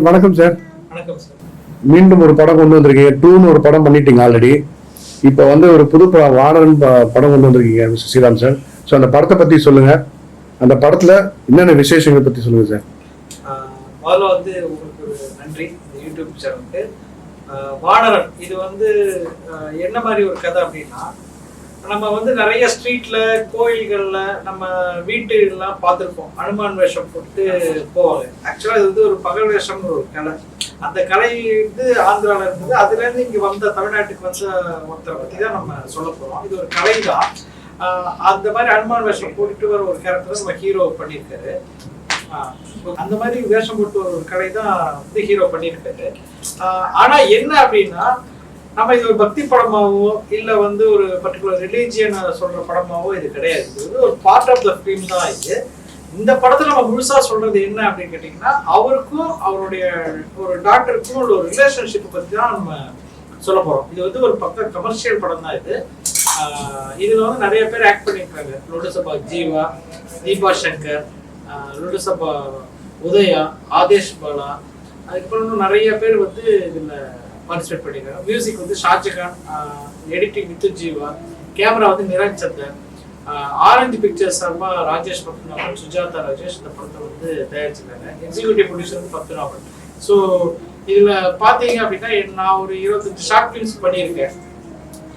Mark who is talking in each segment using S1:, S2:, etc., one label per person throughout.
S1: வணக்கம் சார்.
S2: வணக்கம் சார்
S1: மீண்டும் ஒரு படம் கொண்டு வந்திருக்கீங்க. டூன்னு ஒரு படம் பண்ணிட்டீங்க ஆல்ரெடி இப்போ வந்து ஒரு புது படம் வானரன் ப- படம் கொண்டு வந்திருக்கீங்க மிஸ்டர் ஸ்ரீராம் சார். ஸோ அந்த படத்தை பத்தி சொல்லுங்க. அந்த படத்துல என்னென்ன விசேஷங்கள் பத்தி சொல்லுங்க சார்?
S2: முதல்ல வந்து உங்களுக்கு ஒரு நன்றி இந்த யூடியூப் சேனலுக்கு. வானரன் இது வந்து என்ன மாதிரி ஒரு கதை அப்படின்னா நம்ம வந்து நிறைய ஸ்ட்ரீட்ல கோயில்கள்ல நம்ம வீட்டுலாம் பார்த்துருப்போம். அனுமான் வேஷம் போட்டு போவாங்க. ஆக்சுவலா இது வந்து ஒரு பகல் வேஷம்னு ஒரு கலை. அந்த கலை வந்து ஆந்திரால இருந்தது. அதுல இருந்து இங்க வந்த தமிழ்நாட்டுக்கு வந்த ஒருத்தரை பத்தி தான் நம்ம சொல்ல போறோம். இது ஒரு கலை தான். ஆஹ் அந்த மாதிரி அனுமான் வேஷம் போட்டுட்டு வர ஒரு கேரக்டர் நம்ம ஹீரோ பண்ணியிருக்காரு. ஆஹ் அந்த மாதிரி வேஷம் போட்டு ஒரு கலை தான் வந்து ஹீரோ பண்ணியிருக்காரு. ஆஹ் ஆனா என்ன அப்படின்னா நம்ம இது ஒரு பக்தி படமாவோ இல்ல வந்து ஒரு பர்டிகுலர் ரிலீஜியன் சொல்ற படமாவோ இது கிடையாது. இது வந்து ஒரு பார்ட் ஆஃப் த ஃபிலிம் தான் இது. இந்த படத்துல நம்ம முழுசா சொல்றது என்ன அப்படின்னு கேட்டீங்கன்னா அவருக்கும் அவருடைய ஒரு டாக்டருக்கும் உள்ள ஒரு ரிலேஷன்ஷிப் பத்தி தான் நம்ம சொல்ல போறோம். இது வந்து ஒரு பக்கம் கமர்ஷியல் படம் தான் இது. இதுல வந்து நிறைய பேர் ஆக்ட் பண்ணியிருக்காங்க லோட்டசபா ஜீவா தீபா சங்கர் ஆஹ் லோட்டசபா உதயா ஆதேஷ் பாலா அதுக்கப்புறம் இன்னும் நிறைய பேர் வந்து இதுல பார்ட்டிசிபேட் பண்ணியிருக்காங்க மியூசிக் வந்து ஷாஜகான் எடிட்டிங் வித்து ஜீவா கேமரா வந்து நிரஞ்ச் சந்தர் ஆரஞ்சு பிக்சர்ஸ் சார்பாக ராஜேஷ் பத்மநாபன் சுஜாதா ராஜேஷ் இந்த படத்தை வந்து தயாரிச்சிருக்காங்க. எக்ஸிக்யூட்டிவ் ப்ரொடியூசர் வந்து பத்மநாபன் ஸோ இதில் பார்த்தீங்க அப்படின்னா நான் ஒரு இருபத்தஞ்சு ஷார்ட் ஃபிலிம்ஸ் பண்ணியிருக்கேன்.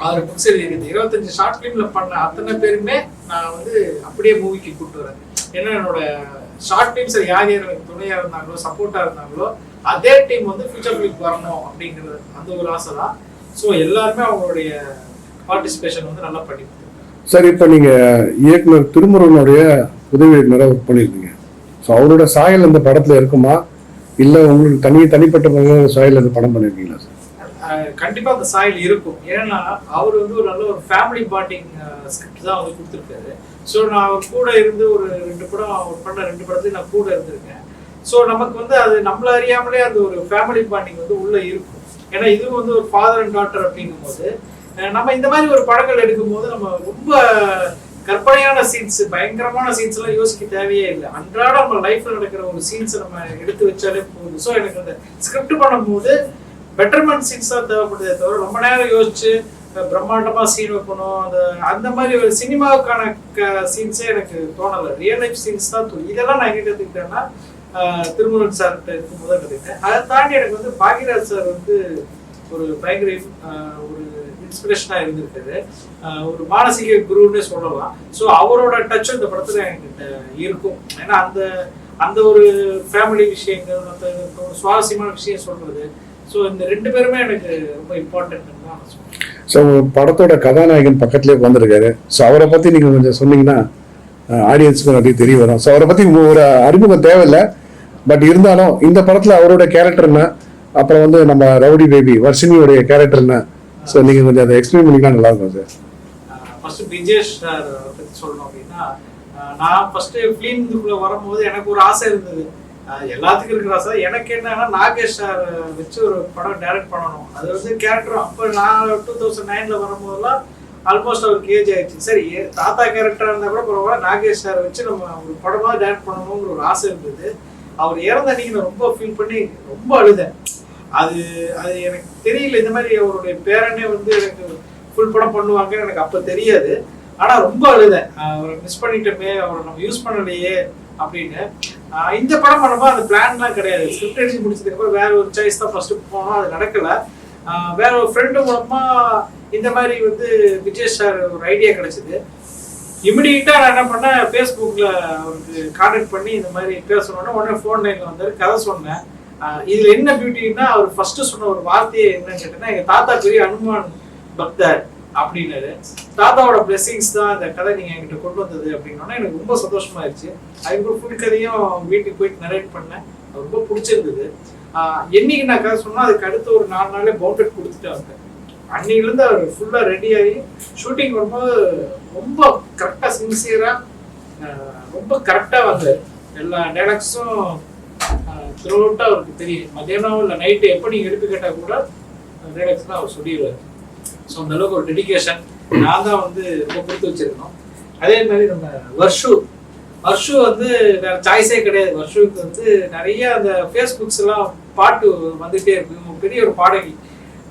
S2: ஆறு புக்ஸ் எழுதியிருக்குது இருபத்தஞ்சு ஷார்ட் ஃபிலிம்ல பண்ண அத்தனை பேருமே நான் வந்து அப்படியே மூவிக்கு கூப்பிட்டு வரேன். ஏன்னா என்னோட ஷார்ட் ஃபிலிம்ஸில் யார் யார் எனக்கு இருந்தாங்களோ சப்போர்ட்டாக இருந்தாங்களோ அதே டீம் வந்து ஃபியூச்சர் ஃபிலிம் வரணும் அப்படிங்கிறது அந்த ஒரு ஆசை தான் ஸோ எல்லாருமே அவங்களுடைய பார்ட்டிசிபேஷன் வந்து நல்லா பண்ணி
S1: சார் இப்போ நீங்க இயக்குனர் திருமுருகனுடைய உதவி இயக்குனராக ஒர்க் பண்ணியிருக்கீங்க ஸோ அவரோட சாயல் அந்த படத்துல இருக்குமா? இல்லை உங்களுக்கு தனி தனிப்பட்ட முறையில் சாயல் அந்த படம் பண்ணியிருக்கீங்களா சார்?
S2: ஆஹ் கண்டிப்பா அந்த சாயல் இருக்கும். ஏன்னா அவர் வந்து ஒரு நல்ல ஒரு ஃபேமிலி பாண்டிங் ஸ்கிரிப்ட் தான் வந்து கொடுத்துருக்காரு. ஸோ நான் அவர் கூட இருந்து ஒரு ரெண்டு படம் அவர் பண்ண ரெண்டு படத்துக்கு நான் கூட இருந்திருக்கேன். ஸோ நமக்கு வந்து அது நம்மள அறியாமலே அந்த ஒரு ஃபேமிலி பாண்டிங் வந்து உள்ள இருக்கும். ஏன்னா இதுவும் வந்து ஒரு ஃபாதர் அண்ட் டாட்டர் அப்படிங்கும் போது நம்ம இந்த மாதிரி ஒரு படங்கள் எடுக்கும்போது நம்ம ரொம்ப கற்பனையான சீன்ஸ் பயங்கரமான சீன்ஸ் எல்லாம் யோசிக்க தேவையே இல்லை. அன்றாட நம்ம லைஃப்ல நடக்கிற ஒரு சீன்ஸ் நம்ம எடுத்து வச்சாலே போதும். ஸோ எனக்கு அந்த ஸ்கிரிப்ட் பண்ணும்போது பெட்டர்மெண்ட் சீன்ஸ் தான் தேவைப்படுதே தவிர ரொம்ப நேரம் யோசிச்சு பிரம்மாண்டமா சீன் வைக்கணும். அந்த அந்த மாதிரி ஒரு சினிமாவுக்கான சீன்ஸே எனக்கு தோணலை. ரியல் லைஃப் சீன்ஸ் தான் தோணும் இதெல்லாம் நான் எங்கே கற்றுக்கிட்டேன்னா திருமுருகன் சார்கிட்ட இருக்கும்போது தான் கத்துக்கிட்டேன். அதை தாண்டி எனக்கு வந்து பாக்யராஜ் சார் வந்து ஒரு பயங்கர ஒரு இன்ஸ்பிரேஷனா இருந்திருக்காரு. ஒரு மானசீக குருன்னே சொல்லலாம். ஸோ அவரோட டச் இந்த படத்துல என்கிட்ட இருக்கும். ஏன்னா அந்த அந்த ஒரு ஃபேமிலி விஷயங்கள் மற்ற ஒரு சுவாரஸ்யமான விஷயம் சொல்றது. ஸோ இந்த ரெண்டு பேருமே எனக்கு ரொம்ப இம்பார்ட்டன்ட் தான் சொல்றேன்.
S1: ஸோ படத்தோட கதாநாயகன் பக்கத்துலேயே உட்காந்துருக்காரு ஸோ அவரை பற்றி நீங்கள் கொஞ்சம் சொன்னீங்கன்னா ஆடியன்ஸுக்கு நிறைய தெரிய வரும். ஸோ அவரை பற்றி ஒரு அறிமுகம் தேவையில்லை. பட் இருந்தாலும் இந்த படத்தில் அவரோட கேரக்டர் என்ன? அப்புறம் வந்து நம்ம ரவுடி பேபி வர்ஷினியோடைய கேரக்டர் என்ன? ஸோ நீங்கள் கொஞ்சம் அதை எக்ஸ்பிளைன் பண்ணிக்கலாம் நல்லா இருக்கும் சார்
S2: ஃபர்ஸ்ட் விஜேஷ் சார் பத்தி சொல்லணும் அப்படின்னா நான் ஃபர்ஸ்ட் ஃபிலிம்குள்ள வரும்போது எனக்கு ஒரு ஆசை இருந்தது. எல்லாத்துக்கும் இருக்கிற ஆசை. எனக்கு என்னன்னா நாகேஷ் சார் வச்சு ஒரு படம் டைரக்ட் பண்ணணும். அது வந்து கேரக்டர் அப்போ நான் டூ தௌசண்ட் நைன்ல வரும்போதெல்லாம் ஆல்மோஸ்ட் அவருக்கு ஏஜ் ஆயிடுச்சு. சரி தாத்தா கேரக்டரா இருந்தால் கூட பரவாயில்ல. நாகேஷ் சார் வச்சு நம்ம ஒரு படமாக டைரக்ட் பண்ணணுங்கிற ஒரு ஆசை இருந்தது. அவர் இறந்த அன்னைக்கு நான் ரொம்ப ஃபீல் பண்ணி ரொம்ப அழுதேன். அது அது எனக்கு தெரியல இந்த மாதிரி அவருடைய பேரனே வந்து எனக்கு ஃபுல் படம் பண்ணுவாங்கன்னு எனக்கு அப்ப தெரியாது. ஆனா ரொம்ப அழுதேன். அவரை மிஸ் பண்ணிட்டோமே அவரை நம்ம யூஸ் பண்ணலையே அப்படின்னு. இந்த படம் பண்ணும்போது அந்த பிளான்லாம் கிடையாது. ஸ்கிரிப்ட் அடிச்சு முடிச்சதுக்கு அப்புறம் வேற ஒரு சாய்ஸ் தான் ஃபர்ஸ்ட் போனோம் அது நடக்கல. வேற ஒரு ஃப்ரெண்டு மூலமா இந்த மாதிரி வந்து விஜய் சார் ஒரு ஐடியா கிடைச்சது. இமிடியட்டா நான் என்ன பண்ணேன் ஃபேஸ்புக்கில் அவருக்கு கான்டாக்ட் பண்ணி இந்த மாதிரி பேசணும்னா உடனே ஃபோன் லைன்ல வந்தாரு கதை சொன்னேன். இதில் இதுல என்ன பியூட்டின்னா அவர் ஃபர்ஸ்ட் சொன்ன ஒரு வார்த்தையை என்னன்னு கேட்டேன்னா எங்க தாத்தா பெரிய அனுமான் பக்தர் அப்படின்னாரு. தாத்தாவோட பிளெஸிங்ஸ் தான் இந்த கதை நீங்க என்கிட்ட கொண்டு வந்தது அப்படின்னா எனக்கு ரொம்ப சந்தோஷமாயிருச்சு. அதுக்கப்புறம் ஃபுல் கதையும் வீட்டுக்கு போயிட்டு நரேட் பண்ணேன். ரொம்ப பிடிச்சிருந்தது. என்னைக்கு நான் கதை சொன்னா அதுக்கு அடுத்து ஒரு நாலு நாளே பவுண்டட் கொடுத்துட்டு வந்தேன் அன்னையிலேருந்து அவர் ஃபுல்லாக ரெடி ஆகி ஷூட்டிங் வரும்போது ரொம்ப கரெக்டாக சின்சியராக ரொம்ப கரெக்டாக வந்தார் எல்லா டைலாக்ஸும் த்ரூ அவுட்டாக அவருக்கு தெரியும். மத்தியானம் இல்லை நைட்டு எப்போ நீங்கள் எடுத்து கேட்டால் கூட டைலாக்ஸ்லாம் அவர் சொல்லிடுவார். ஸோ அந்த அளவுக்கு ஒரு டெடிகேஷன் நான் தான் வந்து ரொம்ப கொடுத்து வச்சிருக்கோம் அதே மாதிரி நம்ம வர்ஷு. வர்ஷு வந்து வேற சாய்ஸே கிடையாது. வர்ஷுக்கு வந்து நிறைய அந்த ஃபேஸ்புக்ஸ் எல்லாம் பாட்டு வந்துகிட்டே இருக்கும். பெரிய ஒரு பாடகி.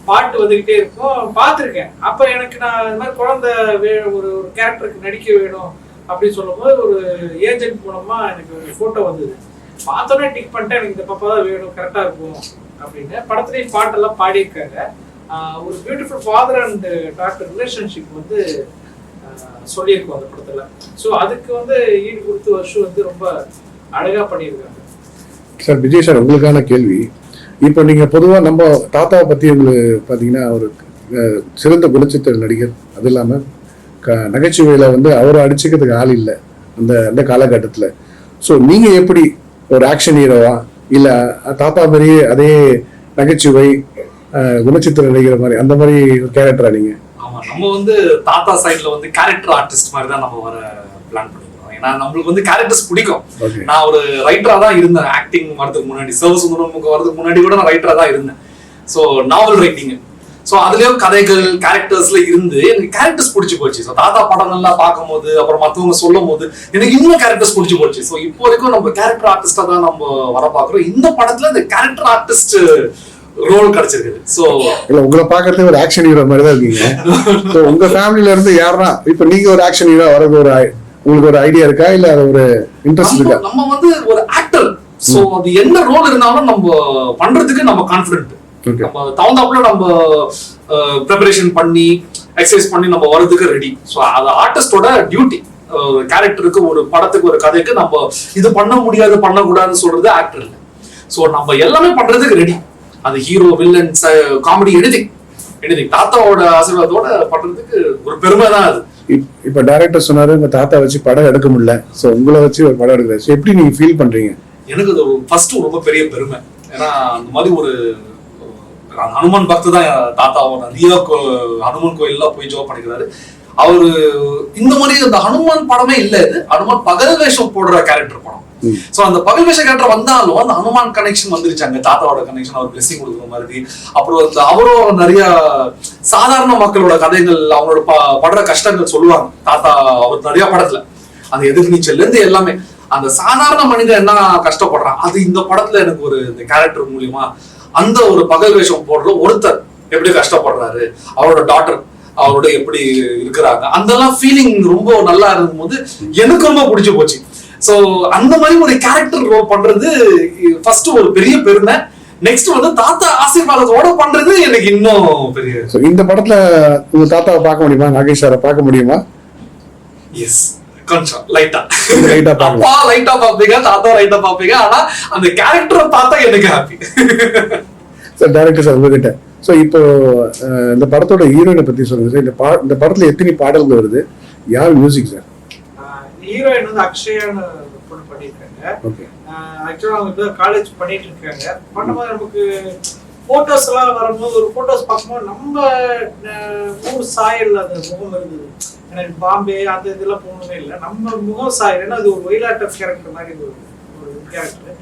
S2: பாட்டு வந்துகிட்டே இருக்கும் பார்த்துருக்கேன். அப்போ எனக்கு நான் இந்த மாதிரி குழந்தை வே ஒரு ஒரு கேரக்டருக்கு நடிக்க வேணும் அப்படின்னு சொல்லும்போது ஒரு ஏஜென்ட் மூலமாக எனக்கு ஒரு ஃபோட்டோ வந்தது. பார்த்தோன்னே டிக் பண்ணிட்டேன். எனக்கு இந்த பாப்பா தான் வேணும் கரெக்டாக இருக்கும் அப்படின்னு. படத்துலேயும் பாட்டெல்லாம் பாடியிருக்காங்க ஒரு beautiful father and doctor relationship வந்து சொல்லியிருக்கோம் அந்த படத்தில். ஸோ அதுக்கு வந்து ஈடு கொடுத்து வருஷம் வந்து ரொம்ப அழகாக பண்ணியிருக்காங்க.
S1: சார் விஜய் சார் உங்களுக்கான கேள்வி. இப்போ நீங்கள் பொதுவாக நம்ம தாத்தாவை பற்றி உங்களுக்கு பார்த்தீங்கன்னா ஒரு சிறந்த குணச்சித்திர நடிகர். அது இல்லாமல் க நகைச்சுவையில் வந்து அவரை அடிச்சுக்கிறதுக்கு ஆள் இல்லை. அந்த அந்த காலகட்டத்தில். ஸோ நீங்கள் எப்படி ஒரு ஆக்ஷன் ஹீரோவா இல்லை தாத்தா மாதிரியே அதே நகைச்சுவை குணச்சித்திர நடிகர் மாதிரி அந்த மாதிரி கேரக்டரா நீங்கள்
S3: ஆமாம் நம்ம வந்து தாத்தா சைடில் வந்து கேரக்டர் ஆர்டிஸ்ட் மாதிரி தான் நம்ம வர பிளான் பண்ணுவோம் ஏன்னா நம்மளுக்கு வந்து கேரக்டர்ஸ் பிடிக்கும். நான் ஒரு ரைட்டரா தான் இருந்தேன். ஆக்டிங் வரதுக்கு முன்னாடி சிவசுந்தரமுக்கு வரதுக்கு முன்னாடி கூட நான் ரைட்டரா தான் இருந்தேன். ஸோ நாவல் ரைட்டிங் ஸோ அதுலயும் கதைகள் கேரக்டர்ஸ்ல இருந்து எனக்கு கேரக்டர்ஸ் பிடிச்சி போச்சு. ஸோ தாத்தா படங்கள்லாம் பார்க்கும்போது அப்புறம் மற்றவங்க சொல்லும் போது எனக்கு இன்னும் கேரக்டர்ஸ் பிடிச்சி போச்சு. ஸோ இப்போ வரைக்கும் நம்ம கேரக்டர் ஆர்டிஸ்டா தான் நம்ம வர பார்க்குறோம். இந்த படத்துல இந்த கேரக்டர் ஆர்டிஸ்ட் ரோல் கிடைச்சிருக்குது. ஸோ
S1: இல்ல உங்களை பார்க்கறதே ஒரு ஆக்ஷன் ஹீரோ மாதிரி தான் இருக்கீங்க. உங்க ஃபேமிலில இருந்து யாருன்னா இப்போ நீங்க ஒரு ஆக்ஷன் ஹீரோ வரது ஒரு உங்களுக்கு ஒரு ஐடியா இருக்கா? இல்ல அது ஒரு இன்ட்ரெஸ்ட் இருக்கா?
S3: நம்ம வந்து ஒரு ஆக்டர் சோ அது என்ன ரோல் இருந்தாலும் நம்ம பண்றதுக்கு நம்ம கான்பிடென்ட்
S1: ஓகே
S3: நம்ம தகுந்தாப்புல நம்ம ப்ரிப்பரேஷன் பண்ணி எக்ஸசைஸ் பண்ணி நம்ம வரதுக்கு ரெடி ஸோ அது ஆர்டிஸ்டோட டியூட்டி கேரக்டருக்கு ஒரு படத்துக்கு ஒரு கதைக்கு நம்ம இது பண்ண முடியாது பண்ணக்கூடாதுன்னு சொல்றது ஆக்டர் இல்லை. ஸோ நம்ம எல்லாமே பண்றதுக்கு ரெடி அது hero villain comedy anything anything தாத்தாவோட ஆசீர்வாதத்தோட பண்றதுக்கு ஒரு பெருமை தான் அது.
S1: இப்ப டேரக்டர் சொன்னாரு உங்க தாத்தா வச்சு படம் எடுக்க முடியல. சோ உங்களை வச்சு ஒரு படம் எடுக்கிறாரு ஸோ எப்படி நீங்க ஃபீல் பண்றீங்க?
S3: எனக்கு அது ஃபர்ஸ்ட் ரொம்ப பெரிய பெருமை. ஏன்னா அந்த மாதிரி ஒரு ஹனுமான் பக்து தான் என் தாத்தாவை நிறைய கோ- ஹனுமான் கோயில்லாம் போய் ஜோ பண்ணிக்கிறாரு. அவரு இந்த மாதிரி அந்த ஹனுமான் படமே இல்ல இது. ஹனுமான் பகல் வேஷம் போடுற கேரக்டர் படம். சோ அந்த பகல் கேரக்டர் வந்தாலும் அந்த ஹனுமான் கனெக்ஷன் வந்துருச்சு அங்க. தாத்தாவோட கனெக்ஷன் அவர் பிளெஸிங் கொடுக்குற மாதிரி. அப்புறம் அந்த அவரும் நிறைய சாதாரண மக்களோட கதைகள் அவங்களோட படுற கஷ்டங்கள் சொல்லுவாங்க. தாத்தா அவர் நிறைய படத்துல. அந்த எதிர்நீச்சல்ல இருந்து எல்லாமே. அந்த சாதாரண மனிதன் என்ன கஷ்டப்படுறான்? அது இந்த படத்துல எனக்கு ஒரு இந்த கேரக்டர் மூலியமா அந்த ஒரு பகல் வேஷம் போடுற ஒருத்தர் எப்படி கஷ்டப்படுறாரு? அவரோட டாட்டர் அவரோட எப்படி இருக்கிறாங்க? அதெல்லாம் ஃபீலிங் ரொம்ப நல்லா இருக்கும் போது எனக்கு ரொம்ப பிடிச்சு போச்சு. சோ அந்த மாதிரி ஒரு கேரக்டர் ரோல் பண்றது ஃபர்ஸ்ட் ஒரு பெரிய பெருமை. நெக்ஸ்ட் வந்து தாத்தா ஆசீர்வாதத்தோட பண்றது எனக்கு இன்னும் பெரிய
S1: இந்த படத்துல உங்க தாத்தாவை பார்க்க முடியுமா? நாகேஷ் சாரை பார்க்க முடியுமா?
S3: எஸ் கொஞ்சம் லைட்டா அப்பா லைட்டா பாப்பீங்க தாத்தா லைட்டா பாப்பீங்க ஆனா அந்த கேரக்டரை பார்த்தா எனக்கு ஹாப்பி
S1: சார் டைரக்டர் சார் உங்ககிட்ட. ஸோ இப்போ இந்த படத்தோட ஹீரோயினை பத்தி சொல்லுங்க சார். இந்த பா இந்த படத்துல எத்தனை பாடல்கள் வருது? யார் மியூசிக் சார்?
S2: ஹீரோயின் வந்து அக்ஷயான்னு பொண்ணு பண்ணியிருக்காங்க. ஆக்சுவலாக அவங்க இப்போ காலேஜ் பண்ணிட்டு இருக்காங்க பண்ணும்போது நமக்கு ஃபோட்டோஸ் எல்லாம் வரும்போது ஒரு ஃபோட்டோஸ் பார்க்கும்போது நம்ம ஊர் சாயல் அந்த முகம் இருந்தது எனக்கு பாம்பே அந்த இதெல்லாம் போகணுமே இல்லை. நம்ம முகம் சாயல். ஏன்னா அது ஒரு ஒயிலாட்டர் கேரக்டர் மாதிரி ஒரு ஒரு கேரக்டர்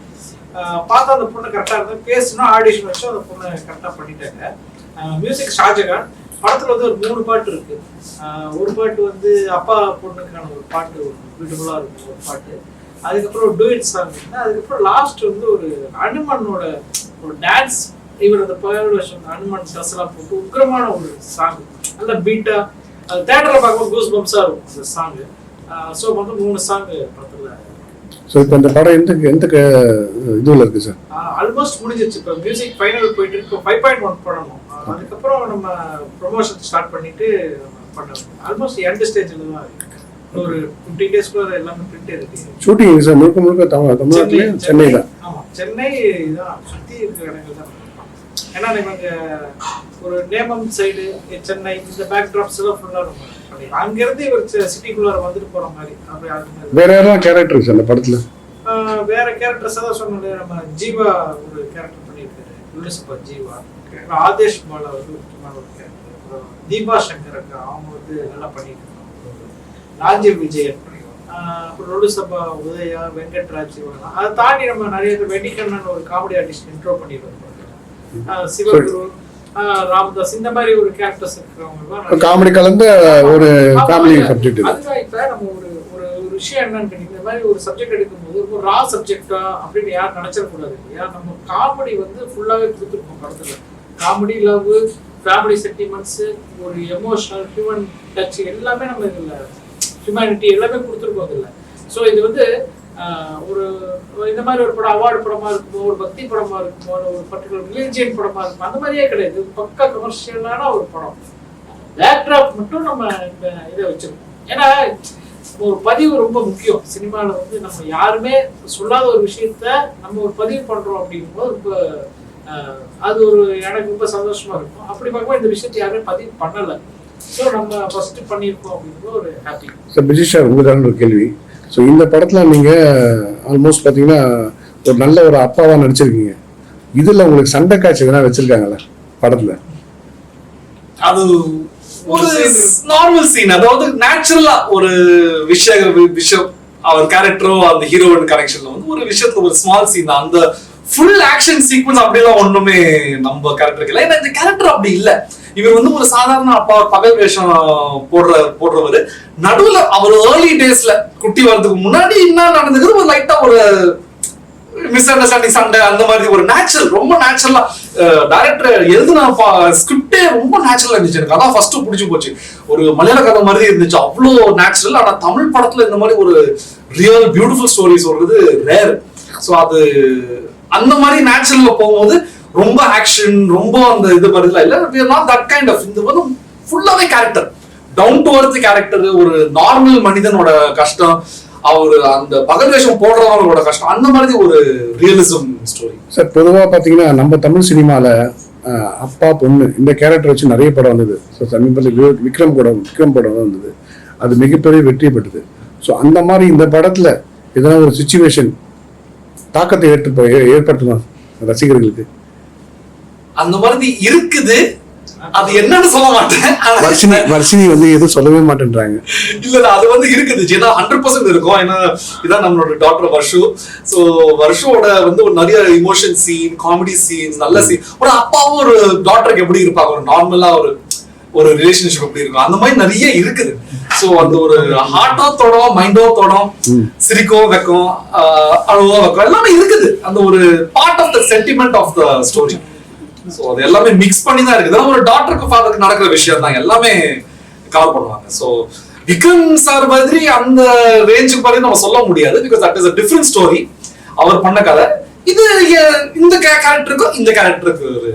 S2: பார்த்தா அந்த பொண்ணு கரெக்டாக இருந்தது பேசணும் ஆடிஷன் வச்சு அந்த பொண்ணு கரெக்டாக பண்ணிட்டாங்க. மியூசிக் ஷாஜகான் படத்துல வந்து ஒரு மூணு பாட்டு இருக்கு. ஒரு பாட்டு வந்து அப்பா பொண்ணுக்கான ஒரு பாட்டு பியூட்டிஃபுல்லா இருக்கும் ஒரு பாட்டு. அதுக்கப்புறம் டூயிட் சாங் அதுக்கப்புறம் லாஸ்ட் வந்து ஒரு அனுமனோட ஒரு டான்ஸ் இவர் அந்த பதினேழு வருஷம் அனுமன் எல்லாம் போட்டு உக்கிரமான ஒரு சாங் நல்ல பீட்டா அது தேட்டரில் பார்க்கும்போது கூஸ் பம்ஸாக இருக்கும் அந்த சாங்கு ஸோ வந்து மூணு சாங் படத்தில்.
S1: ஸோ இப்போ இந்த படம் எந்த எந்த க- இதுல இருக்கு சார்
S2: ஆல்மோஸ்ட் முடிஞ்சிருச்சு. இப்போ மியூசிக் ஃபைனல் போயிட்டு இருக்கு. ஃபைவ் பாயிண்ட் ஒன் பண்ணணும் அதுக்கப்புறம் நம்ம ப்ரொமோஷன் ஸ்டார்ட் பண்ணிட்டு பண்ணணும் ஆல்மோஸ்ட் எண்ட் ஸ்டேஜில் தான் இருக்கு. ஒரு ஃபிஃப்டி டேஸ்க்குள்ள எல்லாமே பிரிண்ட் இருக்கு.
S1: ஷூட்டிங் சார் முழுக்க முழுக்க தமிழ் தமிழ்நாட்டிலே சென்னை தான்
S2: ஆமா சென்னை தான் சுத்தி இருக்கிற இடங்கள் தான் ஏன்னா நமக்கு ஒரு நேமம் சைடு சென்னை இந்த பேக் டிராப்ஸ் எல்லாம் ஃபுல்லா நம்ம பண்ணிடலாம் அங்கிருந்து இவர் சிட்டிக்குள்ளார வந்துட்டு போற மாதிரி அப்படி அது
S1: வேற யாரெல்லாம் கேரக்டர் சார் அந்த படத்துல?
S2: வேற கேரக்டர்ஸ் தான் சொன்னது நம்ம ஜீவா ஒரு கேரக்டர் பண்ணியிருக்காரு. யூனிசபா ஜீவா. ஆதேஷ் பாலா வந்து முக்கியமான ஒரு கேரக்டர். தீபா சங்கர் அக்கா அவங்க வந்து நல்லா பண்ணியிருக்காங்க ராஜீவ் விஜயன் அப்புறம் உதயா வெங்கட்ராஜ் இவங்கெல்லாம். அதை தாண்டி நம்ம நிறைய பேர் வெடிக்கண்ணன் ஒரு காமெடி ஆர்டிஸ்ட் இன்ட்ரோ பண்ணிடுவோம் சிவகுரு ராமதாஸ் இந்த மாதிரி ஒரு கேரக்டர்ஸ் இருக்கிறவங்க
S1: காமெடி கலந்த ஒரு ஃபேமிலி. சப்ஜெக்ட்
S2: அதுதான் இப்ப நம்ம ஒரு ஒரு ஒரு விஷயம் என்னன்னு கேட்டீங்க, இந்த மாதிரி ஒரு சப்ஜெக்ட் எடுக்கும்போது ஒரு ரா சப்ஜெக்டா அப்படின்னு யாரும் நினைச்சிடக்கூடாது இல்லையா? நம்ம காமெடி வந்து ஃபுல்லாவே கொடுத்துருக்கோம் படத்துல. காமெடி லவ் ஃபேமிலி சென்டிமெண்ட்ஸ் ஒரு எமோஷனல் ஹியூமன் டச் எல்லாமே நம்ம இதில் ஹியூமனிட்டி எல்லாமே கொடுத்துருக்கோம் இதில் ஸோ இது வந்து ஒரு இந்த மாதிரி ஒரு படம் அவார்டு படமாக இருக்குமோ ஒரு பக்தி படமாக இருக்குமோ ஒரு பர்டிகுலர் ரிலீஜியன் படமாக இருக்குமோ அந்த மாதிரியே கிடையாது. பக்கா கமர்ஷியலான ஒரு படம். பேக்ட்ராப் மட்டும் நம்ம இந்த இதை வச்சிருக்கோம். ஏன்னா ஒரு பதிவு ரொம்ப முக்கியம். சினிமாவில் வந்து நம்ம யாருமே சொல்லாத ஒரு விஷயத்த நம்ம ஒரு பதிவு பண்ணுறோம் அப்படிங்கும்போது ரொம்ப அது ஒரு எனக்கு ரொம்ப சந்தோஷமா இருக்கும். அப்படி பார்க்கும்போது இந்த விஷயத்தை யாருமே பதிவு பண்ணலை. ஸோ நம்ம ஃபர்ஸ்ட் பண்ணியிருக்கோம் அப்படிங்கிறது ஒரு ஹாப்பி
S1: சார் பிஜிஷா உங்களுக்கான ஒரு கேள்வி. ஸோ இந்த படத்துல நீங்க ஆல்மோஸ்ட் பாத்தீங்கன்னா ஒரு நல்ல ஒரு அப்பாவா நடிச்சிருக்கீங்க. இதுல உங்களுக்கு சண்டை காட்சி எதனா வச்சிருக்காங்களா படத்துல?
S3: அது ஒரு நார்மல் சீன் அதாவது நேச்சுரலா ஒரு விஷய விஷயம் அவர் கேரக்டரோ அந்த ஹீரோயின் கனெக்ஷன்ல வந்து ஒரு விஷயத்துல ஒரு ஸ்மால் சீன் அந்த ஃபுல் ஆக்ஷன் சீக்வன்ஸ் அப்படிலாம் ஒண்ணுமே நம்ம கேரக்டருக்கு இல்லை. ஏன்னா இந்த கேரக்டர் அப்படி இல்ல. இவர் வந்து ஒரு சாதாரண அப்பா பகல் வேஷம் போடுற போடுறவர். நடுவுல அவர் ஏர்லி டேஸ்ல குட்டி வர்றதுக்கு முன்னாடி என்ன நடந்துக்கிறது ஒரு லைட்டா ஒரு மிஸ் அண்டர்ஸ்டாண்டிங் சண்டை அந்த மாதிரி ஒரு நேச்சுரல் ரொம்ப நேச்சுரலா டைரக்டர் எழுதுன ஸ்கிரிப்டே ரொம்ப நேச்சுரலா இருந்துச்சு எனக்கு. அதான் ஃபர்ஸ்ட் பிடிச்சி போச்சு. ஒரு மலையாள கதை மாதிரி இருந்துச்சு. அவ்வளோ நேச்சுரல் ஆனா தமிழ் படத்துல இந்த மாதிரி ஒரு ரியல் பியூட்டிஃபுல் ஸ்டோரி சொல்றது ரேர் ஸோ அது அந்த மாதிரி நேச்சுரல்ல போகும்போது ரொம்ப ஆக்ஷன் ரொம்ப அந்த இது மாதிரிலாம் இல்ல. நாட் தட் கைண்ட் ஆஃப் இந்த வந்து ஃபுல்லாவே character down to earth character ஒரு நார்மல் மனிதனோட கஷ்டம் அவர் அந்த பகல் வேஷம் போடுறவங்களோட கஷ்டம் அந்த மாதிரி ஒரு ரியலிசம் ஸ்டோரி
S1: சார் பொதுவாக பார்த்தீங்கன்னா நம்ம தமிழ் சினிமாவில் அப்பா பொண்ணு இந்த கேரக்டர் வச்சு நிறைய படம் வந்தது. ஸோ சமீபத்தில் விக்ரம் படம் விக்ரம் படம் வந்தது. அது மிகப்பெரிய வெற்றி பெற்றது. ஸோ அந்த மாதிரி இந்த படத்தில் எதனா ஒரு சுச்சுவேஷன் தாக்கத்தை ஏற்ப ஏற்படுத்துமா ரசிகர்களுக்கு.
S3: அந்த மாதிரி இருக்குது. அது என்னன்னு சொல்ல மாட்டேன்.
S1: வர்ஷினி வர்ஷினி வந்து எதுவும் சொல்லவே மாட்டேன்றாங்க.
S3: இல்ல இல்ல அது வந்து இருக்குது. ஏன்னா ஹண்ட்ரட் பர்சன்ட் இருக்கும். ஏன்னா இதான் நம்மளோட டாக்டர் வர்ஷு. சோ வர்ஷோட வந்து ஒரு நிறைய இமோஷன் சீன் காமெடி சீன்ஸ் நல்ல சீன் ஒரு அப்பாவும் ஒரு டாக்டருக்கு எப்படி இருப்பாங்க? ஒரு நார்மலா ஒரு ஒரு ரிலேஷன்ஷிப் எப்படி இருக்கும். அந்த மாதிரி நிறைய இருக்குது. சோ அந்த ஒரு ஹார்ட்டோ தொடும் மைண்டோ தொடும் சிரிக்கோ வைக்கும் அழுவோ வைக்கும் எல்லாமே இருக்குது. அந்த ஒரு part of the sentiment of the story so அது எல்லாமே மிக்ஸ் பண்ணி தான் இருக்குது ஒரு டாக்டருக்கு ஃபாதருக்கு நடக்கிற விஷயம் தான் எல்லாமே கவர் பண்ணுவாங்க. சோ விக்ரம் சார் மாதிரி அந்த ரேஞ்சுக்கு மாதிரி நம்ம சொல்ல முடியாது because that is a different story அவர் பண்ண கதை. இது இந்த கேரக்டருக்கும் இந்த கேரக்டருக்கு ஒரு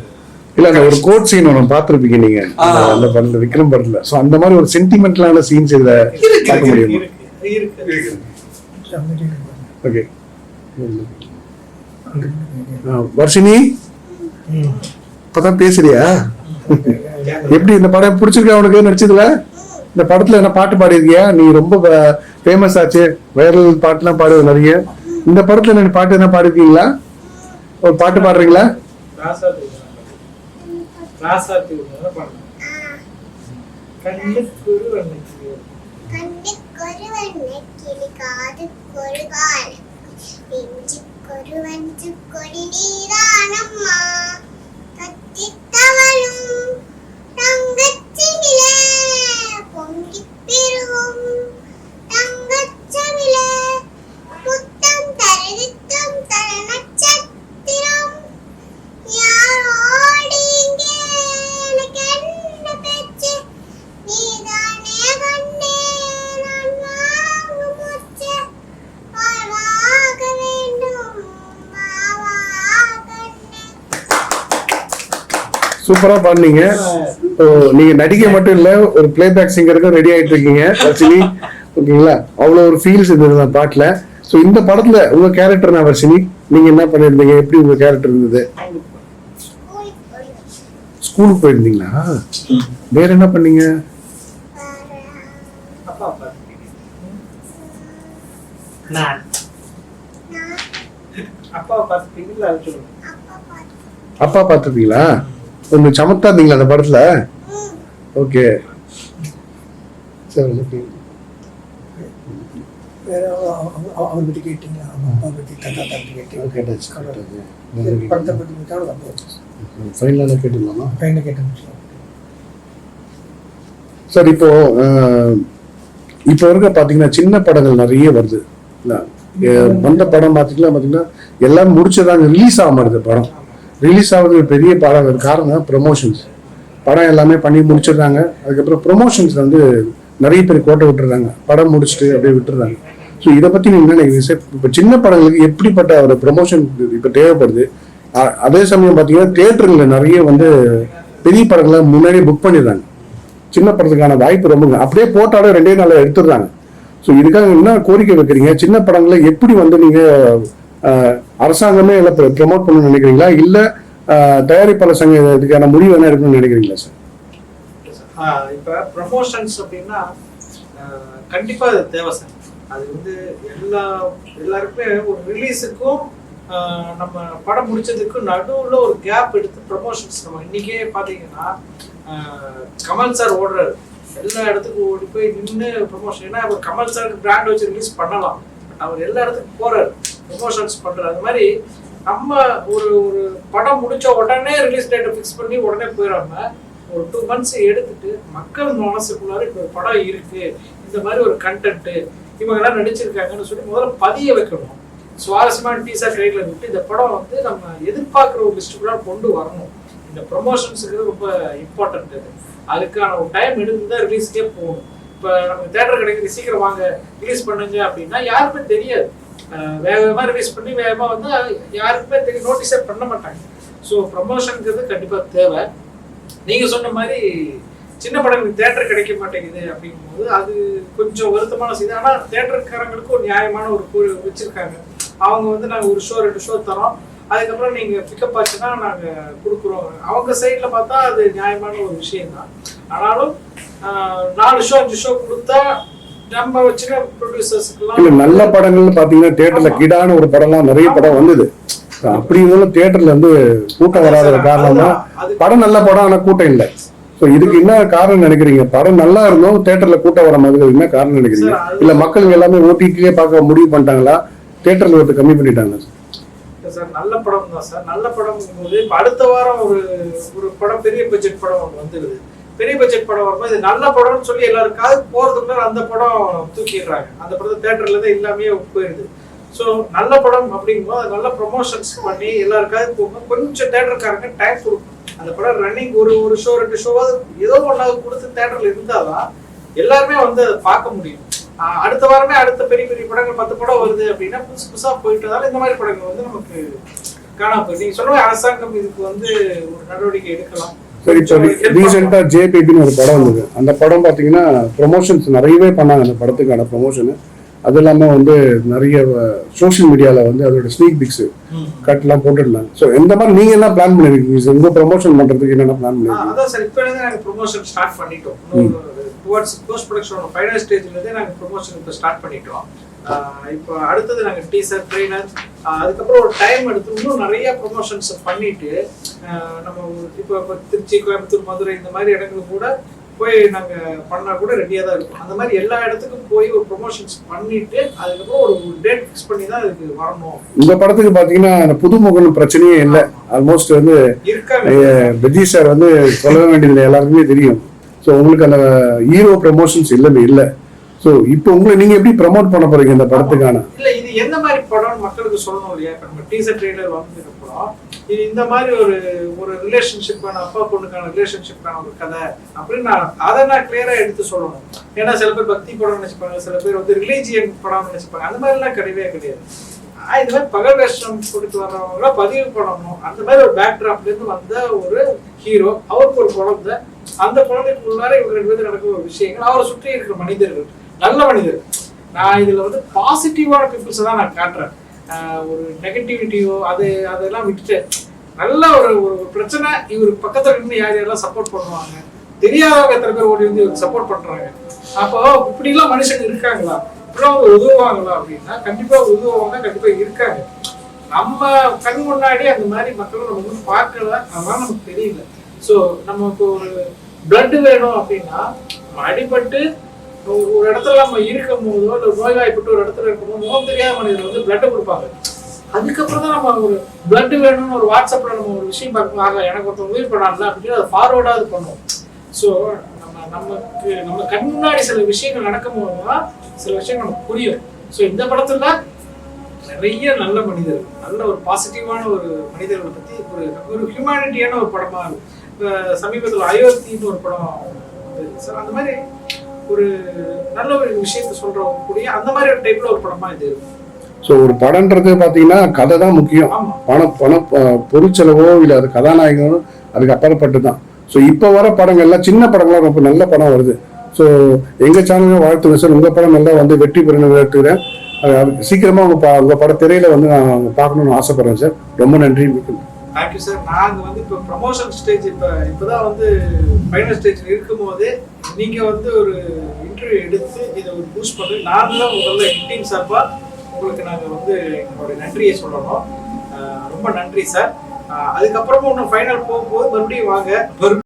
S1: இல்ல அந்த ஒரு கோட் சீன் ஒன்று பார்த்துருப்பீங்க நீங்க. அந்த- அந்த படத்துல விக்ரம் படத்துல ஸோ அந்த மாதிரி ஒரு சென்டிமெண்டலான சீன்ஸ் இதுல பார்க்க முடியுமா? ஓகே வர்ஷினி? இப்பதான் பேசுறியா? எப்படி இந்த படம் பிடிச்சிருக்கா உனக்கு? நடிச்சதுல? இந்த படத்துல என்ன பாட்டு பாடியிருக்கியா? நீ ரொம்ப ஃபேமஸ் ஆச்சு. வைரல் பாட்டுலாம் பாடுவது நிறைய. இந்த படத்துல என்ன பாட்டு என்ன பாடிருக்கீங்களா ஒரு பாட்டு பாடுறீங்களா?
S2: ராசாத்தி உள்ள பண்ணணும் கண்ணுக்குரு
S4: வண்ணக்கிளி கண்ணுக்குரு வண்ணக்கிளி காதுக்குரு காலம் நெஞ்சுக்குரு வஞ்சுக்கொடி நீரானம்மா கத்தி தவழும் தங்கச்சிலே பொங்கி பெருகும் தங்கச்சமிழே
S1: சூப்பரா பாடுனீங்க நீங்க நடிகை மட்டும் இல்ல ஒரு பிளேபேக் சிங்கருக்கும் ரெடி ஆயிட்டு இருக்கீங்க வர்ஷினி ஓகேங்களா? அவ்வளவு ஒரு ஃபீல்ஸ் இருந்தது அந்த பாட்டுல. ஸோ இந்த படத்துல உங்க கேரக்டர் நான் வர்ஷினி நீங்க என்ன பண்ணிருந்தீங்க எப்படி உங்க கேரக்டர் இருந்தது?
S4: ஸ்கூலுக்கு
S1: போயிருந்தீங்களா? வேற என்ன பண்ணீங்க?
S2: அப்பா பார்த்துருக்கீங்க நான்
S4: நான்
S2: அப்பா பார்த்துருக்கீங்களா? அது சொல்லுங்க
S4: அப்பா பார்த்து
S1: அப்பா பார்த்துருக்கீங்களா கொஞ்சம் சமத்தா இருந்தீங்களா அந்த படத்துல? ஓகே. சரி okay.
S5: வேற அவ- அவ- அவ- அவரை பற்றி கேட்டீங்களா? அவங்க அப்பா பற்றி தாத்தா பற்றி கேட்டீங்க
S1: கேட்டாச்சு கேட்டாச்சு
S5: படத்தை பற்றி கேட்டாலும் அப்போ
S1: ஃபைனலாக கேட்டுக்கலாமா?
S5: பையனை கேட்டேன்
S1: சார் இப்போ இப்போ இருக்க பார்த்தீங்கன்னா சின்ன படங்கள் நிறைய வருது. வந்த படம். பார்த்தீங்கன்னா பார்த்தீங்கன்னா எல்லாம் முடிச்சதாங்க ரிலீஸ் ஆக மாட்டேது படம். ரிலீஸ் ஆகுது பெரிய படம். காரணம் ப்ரொமோஷன்ஸ் படம் எல்லாமே பண்ணி முடிச்சிடுறாங்க. அதுக்கப்புறம் ப்ரொமோஷன்ஸ் வந்து நிறைய பேர் கோட்டை விட்டுறாங்க. படம் முடிச்சுட்டு அப்படியே விட்டுறாங்க. ஸோ இதை பற்றி நீங்கள் என்ன நினைக்கிறீங்க? இப்போ சின்ன படங்களுக்கு எப்படிப்பட்ட ஒரு ப்ரொமோஷன் இப்போ தேவைப்படுது? அதே சமயம் பார்த்தீங்கன்னா தேட்டருங்களில் நிறைய வந்து பெரிய படங்களை முன்னாடியே புக் பண்ணிடுறாங்க. சின்ன படத்துக்கான வாய்ப்பு ரொம்ப அப்படியே போட்டாலே ரெண்டே நாளில் எடுத்துடுறாங்க. ஸோ இதுக்காக என்ன கோரிக்கை வைக்கிறீங்க? சின்ன படங்களை எப்படி வந்து நீங்கள் அரசாங்கமே இல்லை ப்ரமோட் பண்ணணும்னு நினைக்கிறீங்களா? இல்லை தயாரிப்பாளர் சங்க இதுக்கான முடிவு என்ன எடுக்கணும்னு நினைக்கிறீங்களா சார்
S2: இப்போ ப்ரமோஷன்ஸ் அப்படின்னா கண்டிப்பாக அது தேவை சார் அது வந்து எல்லா எல்லாருக்குமே ஒரு ரிலீஸுக்கும் நம்ம படம் முடிச்சதுக்கும் நடுவில் ஒரு கேப் எடுத்து ப்ரமோஷன்ஸ் நம்ம இன்றைக்கே பார்த்தீங்கன்னா கமல் சார் ஓடுறாரு. எல்லா இடத்துக்கும் ஓடி போய் நின்று ப்ரமோஷன் ஏன்னா அவர் கமல் சாருக்கு பிராண்ட் வச்சு ரிலீஸ் பண்ணலாம். பட் அவர் எல்லா இடத்துக்கும் போகிறாரு ப்ரொமோஷன்ஸ் பண்றாரு அது மாதிரி நம்ம ஒரு ஒரு படம் முடிச்ச உடனே ரிலீஸ் டேட்டை ஃபிக்ஸ் பண்ணி உடனே போயிடாம ஒரு டூ மந்த்ஸ் எடுத்துட்டு மக்கள் மனசுக்குள்ளார இப்போ ஒரு படம் இருக்கு. இந்த மாதிரி ஒரு கண்டென்ட் இவங்க எல்லாம் நடிச்சிருக்காங்கன்னு சொல்லி முதல்ல பதிய வைக்கணும். சுவாரஸ்யமான டீசர் கைட்ல விட்டு இந்த படம் வந்து நம்ம எதிர்பார்க்குற ஒரு லிஸ்ட்டுக்குள்ள கொண்டு வரணும். இந்த ப்ரொமோஷன்ஸுக்கு ரொம்ப இம்பார்ட்டன்ட் இது அதுக்கான ஒரு டைம் எடுத்து தான் ரிலீஸ்க்கே போகணும். இப்போ நமக்கு தேட்டர் கிடைக்குது சீக்கிரம் வாங்க ரிலீஸ் பண்ணுங்க அப்படின்னா யாருக்குமே தெரியாது. வேகமாக ரிலீஸ் பண்ணி வேகமாக வந்து யாருக்குமே தெரியும் நோட்டீஸே பண்ண மாட்டாங்க. ஸோ ப்ரமோஷனுங்கிறது கண்டிப்பாக தேவை. நீங்கள் சொன்ன மாதிரி சின்ன படங்களுக்கு தேட்டர் கிடைக்க மாட்டேங்குது அப்படிங்கும்போது அது கொஞ்சம் வருத்தமான செய்தி. ஆனால் தேட்டருக்காரங்களுக்கு ஒரு நியாயமான ஒரு கூறு வச்சுருக்காங்க. அவங்க வந்து நாங்கள் ஒரு ஷோ ரெண்டு ஷோ தரோம். அதுக்கப்புறம் நீங்கள் பிக்கப் ஆச்சுன்னா நாங்கள் கொடுக்குறோம். அவங்க சைடில் பார்த்தா அது நியாயமான ஒரு விஷயம் தான் ஆனாலும் நாலு ஷோ அஞ்சு ஷோ கொடுத்தா
S1: இல்ல நல்ல படங்கள்னு பாத்தீங்கன்னா தியேட்டர்ல. கிடான ஒரு படம்லாம் நிறைய படம் வந்தது. அப்படி இருந்தாலும் தியேட்டர்ல வந்து கூட்டம் வராத காரணம் தான்
S2: அது
S1: படம் நல்ல படம் ஆனா கூட்டம் இல்லை. ஸோ இதுக்கு என்ன காரணம் நினைக்கிறீங்க? படம் நல்லா இருந்தும் தியேட்டர்ல கூட்டம் வர மாதிரி என்ன காரணம் நினைக்கிறீங்க? இல்ல மக்களுங்க எல்லாமே ஓடிடிலே பார்க்க முடிவு பண்ணிட்டாங்களா? தியேட்டர்ல ஓட்டு கம்மி பண்ணிட்டாங்க
S2: சார் நல்ல படம் தான் சார். நல்ல படம் அடுத்த வாரம் ஒரு ஒரு படம் பெரிய பட்ஜெட் படம் ஒன்று வந்துருது பெரிய பட்ஜெட் படம் வரும்போது இது நல்ல படம்னு சொல்லி எல்லாருக்காவது போறதுக்குள்ள அந்த படம் தூக்கிடுறாங்க. அந்த படத்தை தேட்டர்ல தான் எல்லாமே போயிடுது ஸோ நல்ல படம் அப்படிங்கும்போது அது நல்ல ப்ரொமோஷன்ஸ் பண்ணி எல்லாருக்காவது போகும் கொஞ்சம் தேட்டருக்காரங்க டைம் கொடுக்கும் அந்த படம் ரன்னிங் ஒரு ஒரு ஷோ ரெண்டு ஷோவாவது ஏதோ ஒன்றாவது கொடுத்து தேட்டர்ல இருந்தாதான் எல்லாருமே வந்து அதை பார்க்க முடியும். அடுத்த வாரமே அடுத்த பெரிய பெரிய படங்கள் பத்து படம் வருது அப்படின்னா புதுசு புதுசாக போயிட்டதால இந்த மாதிரி படங்கள் வந்து நமக்கு காணாம போய் நீங்கள் சொல்ற அரசாங்கம் இதுக்கு வந்து ஒரு நடவடிக்கை எடுக்கலாம்.
S1: சரி இப்போ
S2: கொஞ்சம் help
S1: ரீசெண்டா ஜேபிபின்னு ஒரு படம் வந்தது. அந்த படம் பாத்தீங்கன்னா ப்ரொமோஷன்ஸ் நிறையவே பண்ணாங்க அந்த படத்துக்கான ப்ரொமோஷன் அது இல்லாம வந்து நிறைய சோஷியல் மீடியால வந்து அதோட ஸ்னீக் பிக்ஸ். கட்லாம் போட்டுருந்தாங்க. ஸோ இந்த மாதிரி நீங்க என்ன பிளான் பண்ணிருக்கீங்க? சார் உங்க ப்ரொமோஷன் பண்றதுக்கு என்னென்ன பிளான் பண்ணிருக்கீங்க?
S2: நாங்கள் ப்ரொமோஷன் ஸ்டார்ட் பண்ணிட்டோம். டுவர்ட்ஸ் போஸ்ட் ப்ரொடக்ஷனோட ஃபைனல் ஸ்டேஜ்லேருந்தே நாங்கள் ப்ரொமோஷன் இப்போ ஸ்டார்ட் பண்ணிட்டோம். இப்போ அடுத்தது நாங்கள் டீசர் ட்ரெய்னர் அதுக்கப்புறம் ஒரு டைம் எடுத்து இன்னும் நிறைய ப்ரொமோஷன்ஸ் பண்ணிட்டு நம்ம இப்போ இப்போ திருச்சி கோயம்புத்தூர் மதுரை இந்த மாதிரி இடங்களுக்கு கூட போய் நாங்கள் பண்ணா கூட ரெடியாக தான் இருக்கும். அந்த மாதிரி எல்லா இடத்துக்கும் போய் ஒரு ப்ரொமோஷன்ஸ் பண்ணிட்டு அதுக்கப்புறம் ஒரு டேட் ஃபிக்ஸ் பண்ணி தான் அதுக்கு வரணும்.
S1: உங்க படத்துக்கு பாத்தீங்கன்னா அந்த புதுமுகன் பிரச்சனையே இல்லை. ஆல்மோஸ்ட் வந்து விஜய் சார் வந்து சொல்ல வேண்டியது எல்லாருக்குமே தெரியும். ஸோ உங்களுக்கு அந்த ஹீரோ ப்ரமோஷன்ஸ் இல்லவே இல்லை. ஸோ இப்போ உங்களை நீங்க எப்படி ப்ரமோட் பண்ண போறீங்க இந்த படத்துக்கான?
S2: இல்ல இது எந்த மாதிரி படம் மக்களுக்கு சொல்லணும் இல்லையா? இப்ப நம்ம டீசர் ட்ரெய்லர் வந்ததுக்கப்புறம் இது இந்த மாதிரி ஒரு ஒரு ரிலேஷன்ஷிப்பான அப்பா பொண்ணுக்கான ரிலேஷன்ஷிப்பான ஒரு கதை அப்படின்னு நான் அதை நான் கிளியரா எடுத்து சொல்லணும். ஏன்னா சில பேர் பக்தி படம் நினைச்சுப்பாங்க சில பேர் வந்து ரிலீஜியன் படம் நினைச்சுப்பாங்க. அந்த மாதிரி எல்லாம் கிடையவே கிடையாது. ஆஹ் இந்த மாதிரி பகல் வேஷம் கொடுத்து வர்றவங்கள பதிவு பண்ணணும். அந்த மாதிரி ஒரு பேக்ட்ராப்ல இருந்து வந்த ஒரு ஹீரோ அவருக்கு ஒரு குழந்தை. அந்த குழந்தைக்கு உள்ளார இவங்க ரெண்டு பேரும் நடக்கிற ஒரு விஷயங்கள். அவரை சுற்றி இருக்கிற மனிதர்கள். நல்ல மனிதர். நான் இதுல வந்து பாசிட்டிவான பீப்புள்ஸ் தான் நான் காட்டுறேன். ஒரு நெகட்டிவிட்டியோ அது அதெல்லாம் விட்டுட்டு நல்ல ஒரு ஒரு பிரச்சனை இவருக்கு பக்கத்துல இருந்து யார் யாரெல்லாம் சப்போர்ட் பண்ணுவாங்க? தெரியாதவங்க எத்தனை பேர் ஓடி வந்து இவருக்கு சப்போர்ட் பண்றாங்க? அப்போ இப்படி எல்லாம் மனுஷங்க இருக்காங்களா? இப்படிலாம் அவங்க உதவுவாங்களா அப்படின்னா கண்டிப்பா உதவுவாங்க கண்டிப்பா இருக்காங்க. நம்ம கண் முன்னாடி அந்த மாதிரி மக்களும் நம்ம வந்து பார்க்கல அதெல்லாம் நமக்கு தெரியல. ஸோ நமக்கு ஒரு பிளட் வேணும் அப்படின்னா அடிபட்டு ஒரு இடத்துல நம்ம இருக்கும் போதோ இல்லை நோய்வாய்ப்பட்டு ஒரு இடத்துல இருக்கும்போது முகம் தெரியாத மனிதர் வந்து பிளட்டை கொடுப்பாங்க. அதுக்கப்புறம் தான் நம்ம ஒரு பிளட் வேணும்னு ஒரு வாட்ஸ்அப்ல நம்ம ஒரு விஷயம் பார்க்கணும் ஆக எனக்கு ஒருத்தர் உதவி பண்ணாங்கல்ல அப்படின்னு அதை ஃபார்வர்டாக இது பண்ணுவோம். ஸோ நம்ம நமக்கு நம்ம கண் முன்னாடி சில விஷயங்கள் நடக்கும்போது தான் சில விஷயங்கள் நமக்கு புரியும். ஸோ இந்த படத்துல நிறைய நல்ல மனிதர் நல்ல ஒரு பாசிட்டிவான ஒரு மனிதர்களை பத்தி ஒரு ஒரு ஹியூமனிட்டியான ஒரு படமா இருக்கும் இப்போ சமீபத்தில் அயோத்தின்னு ஒரு படம் சார் அந்த மாதிரி ஒரு நல்ல ஒரு விஷயத்த சொல்றக்கூடிய அந்த மாதிரி ஒரு டைப்ல ஒரு படமா இது இருக்கும்.
S1: ஸோ ஒரு படம்ன்றது பார்த்தீங்கன்னா கதை தான் முக்கியம். பணம் பணம் பொருட்செலவோ இல்லை அது கதாநாயகனோ அதுக்கு அப்பாற்பட்டு தான். ஸோ இப்போ வர படங்கள்லாம் சின்ன படங்கள்லாம் ரொம்ப நல்ல படம் வருது. ஸோ எங்கள் சேனலும் வாழ்த்துங்க சார். உங்கள் படம் நல்லா வந்து வெற்றி பெறணும் வாழ்த்துக்கிறேன் அது சீக்கிரமாக உங்கள் பா உங்கள் பட திரையில வந்து நான் பார்க்கணும்னு ஆசைப்படுறேன் சார். ரொம்ப நன்றி மிக்க நன்றி.
S2: தேங்க்யூ சார் நாங்கள் வந்து இப்போ ப்ரமோஷன் ஸ்டேஜ் இப்போ இப்போ தான் வந்து ஃபைனல் ஸ்டேஜில் இருக்கும்போது நீங்கள் வந்து ஒரு இன்டர்வியூ எடுத்து இதை ஒரு பூஸ்ட் பண்ணி நாங்களும் முதல்ல டீம் சார்பாக உங்களுக்கு நாங்கள் வந்து எங்களுடைய நன்றியை சொல்லணும். ரொம்ப நன்றி சார் அதுக்கப்புறமும் இன்னும் ஃபைனல் போகும்போது மறுபடியும் வாங்க. மறுபடியும்